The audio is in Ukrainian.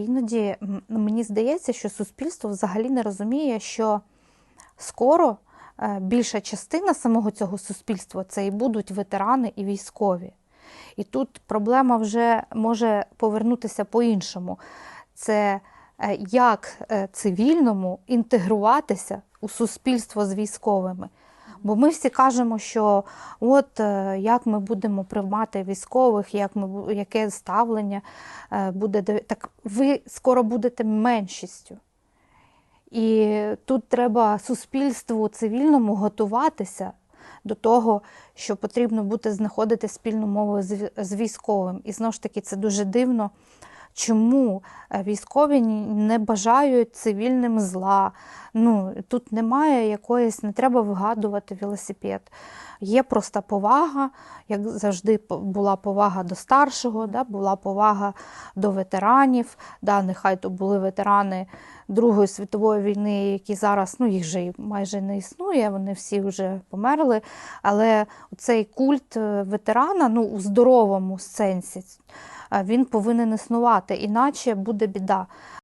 Іноді мені здається, що суспільство взагалі не розуміє, що скоро е, більша частина самого цього суспільства це і будуть ветерани і військові. І тут проблема вже може повернутися по-іншому. Це е, як е, цивільному інтегруватися у суспільство з військовими. Бо ми всі кажемо, що от е, як ми будемо приймати військових, як ми, яке ставлення е, буде так ви скоро будете меншістю. І тут треба суспільству цивільному готуватися до того, що потрібно буде знаходити спільну мову з військовим. І знову ж таки, це дуже дивно, чому е, військові не бажають цивільним зла. Ну, тут немає якоїсь, не треба вигадувати велосипед. Є проста повага, як завжди була повага до старшого, да, була повага до ветеранів. Да, нехай то були ветерани Другої світової війни, які зараз, ну їх же майже не існує, вони всі вже померли. Але цей культ е, ветерана, ну у здоровому сенсі, він повинен існувати, іначе буде біда.